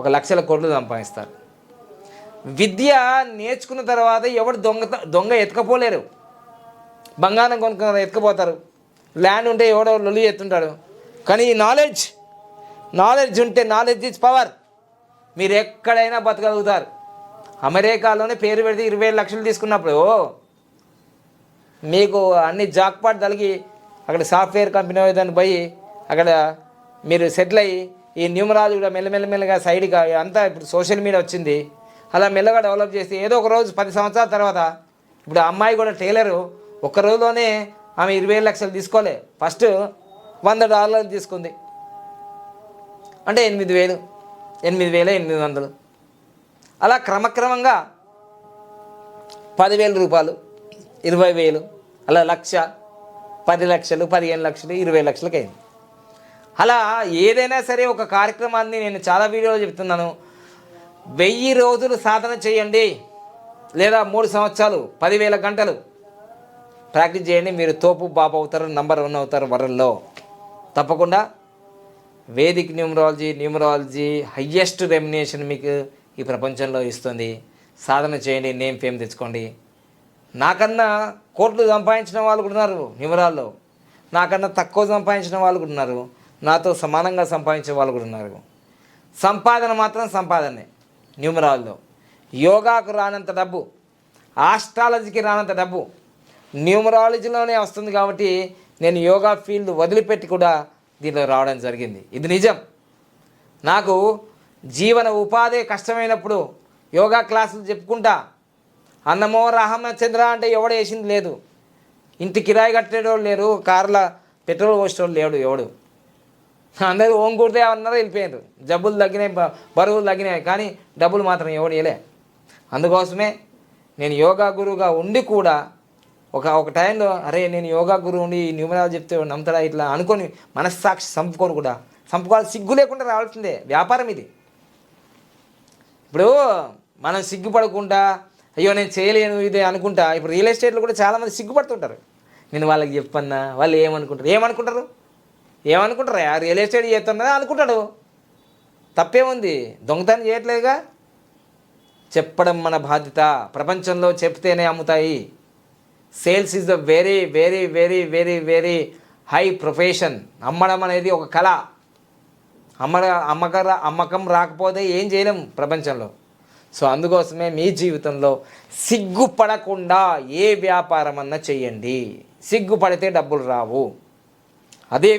ఒక లక్షల కోట్లు సంపాదిస్తారు. విద్య నేర్చుకున్న తర్వాత ఎవడు దొంగ దొంగ ఎత్తుకపోలేరు. బంగారం కొనుక్కున్న ఎత్తుకుపోతారు. ల్యాండ్ ఉంటే ఎవడో లొల్లి ఎత్తుంటాడు. కానీ ఈ నాలెడ్జ్ నాలెడ్జ్ ఉంటే నాలెడ్జ్ ఇస్ పవర్. మీరు ఎక్కడైనా బతకగలుగుతారు. అమెరికాలోనే పేరు పెడితే ఇరవై ఏడు లక్షలు తీసుకున్నప్పుడు మీకు అన్ని జాక్పాట్ తలిగి అక్కడ సాఫ్ట్వేర్ కంపెనీ దాన్ని పోయి అక్కడ మీరు సెటిల్ అయ్యి ఈ న్యూమరాలజీ కూడా మెల్లమెల్లమెల్లగా సైడ్గా అంతా ఇప్పుడు సోషల్ మీడియా వచ్చింది. అలా మెల్లగా డెవలప్ చేసి ఏదో ఒక రోజు పది సంవత్సరాల తర్వాత ఇప్పుడు ఆ అమ్మాయి కూడా టైలరు ఒక్క రోజులోనే ఆమె ఇరవై లక్షలు తీసుకోలే. ఫస్ట్ వంద డాలర్లు తీసుకుంది. అంటే ఎనిమిది వేలు ఎనిమిది వేల ఎనిమిది వందలు. అలా క్రమక్రమంగా పదివేల రూపాయలు ఇరవై వేలు అలా లక్ష పది లక్షలు పదిహేను లక్షలు ఇరవై లక్షలకి అయింది. అలా ఏదైనా సరే ఒక కార్యక్రమాన్ని నేను చాలా వీడియోలో చెప్తున్నాను. వెయ్యి రోజులు సాధన చేయండి. లేదా మూడు సంవత్సరాలు పదివేల గంటలు ప్రాక్టీస్ చేయండి. మీరు తోపు బాబు అవుతారు నంబర్ వన్ అవుతారు వరల్డ్లో. తప్పకుండా Vedic numerology numerology highest remuneration మీకు ఈ ప్రపంచంలో ఇస్తుంది. సాధన చేయండి నేమ్ ఫేమ్ తెచ్చుకోండి. నాకన్నా కోట్లు సంపాదించిన వాళ్ళు కూడా ఉన్నారు న్యూమరాల్లో. నాకన్నా తక్కువ సంపాదించిన వాళ్ళు కూడా ఉన్నారు. నాతో సమానంగా సంపాదించే వాళ్ళు కూడా ఉన్నారు. సంపాదన మాత్రం సంపాదనే న్యూమరాల్లో. యోగాకు రానంత డబ్బు ఆస్ట్రాలజీకి రానంత డబ్బు న్యూమరాలజీలోనే వస్తుంది కాబట్టి నేను యోగా ఫీల్డ్ వదిలిపెట్టి కూడా దీనిలో రావడం జరిగింది. ఇది నిజం. నాకు జీవన ఉపాధి కష్టమైనప్పుడు యోగా క్లాసులు చెప్పుకుంటా అన్నమో రామచంద్ర అంటే ఎవడు వేసింది లేదు. ఇంటి కిరాయి కట్టేటోళ్ళు లేరు కార్ల పెట్రోల్ పోసేటోళ్ళు లేడు ఎవడు. అందరూ ఓంకూడితే అన్నారు వెళ్ళిపోయారు జబ్బులు తగ్గినాయి బరువులు తగ్గినాయి కానీ డబ్బులు మాత్రం ఎవడు ఇలే అందుకోసమే నేను యోగా గురువుగా ఉండి కూడా ఒక ఒక టైంలో అరే నేను యోగా గురువు ఉండి ఈ న్యూమరాలు చెప్తే నమ్ముతాడా ఇట్లా అనుకొని మనస్సాక్షి చంపుకొని కూడా చంపుకోవాలి సిగ్గు లేకుండా రావాల్సిందే వ్యాపారం ఇది. ఇప్పుడు మనం సిగ్గుపడకుండా అయ్యో నేను చేయలేను ఇది అనుకుంటా ఇప్పుడు రియల్ ఎస్టేట్లో కూడా చాలామంది సిగ్గుపడుతుంటారు. నేను వాళ్ళకి చెప్పన్నా వాళ్ళు ఏమనుకుంటారు? ఏమనుకుంటారు? ఏమనుకుంటారు? రియల్ ఎస్టేట్ చేస్తున్నది అనుకుంటాడు. తప్పేముంది? దొంగతనం చేయట్లేదుగా? చెప్పడం మన బాధ్యత. ప్రపంచంలో చెప్తేనే అమ్ముతాయి. Sales is the very very very very very high profession అమ్మడం అనేది ఒక కళ. అమ్మ అమ్మక అమ్మకం రాకపోతే ఏం చేయలేం ప్రపంచంలో. సో అందుకోసమే మీ జీవితంలో సిగ్గుపడకుండా ఏ వ్యాపారం అన్నా చేయండి సిగ్గుపడితే డబ్బులు రావు. అదే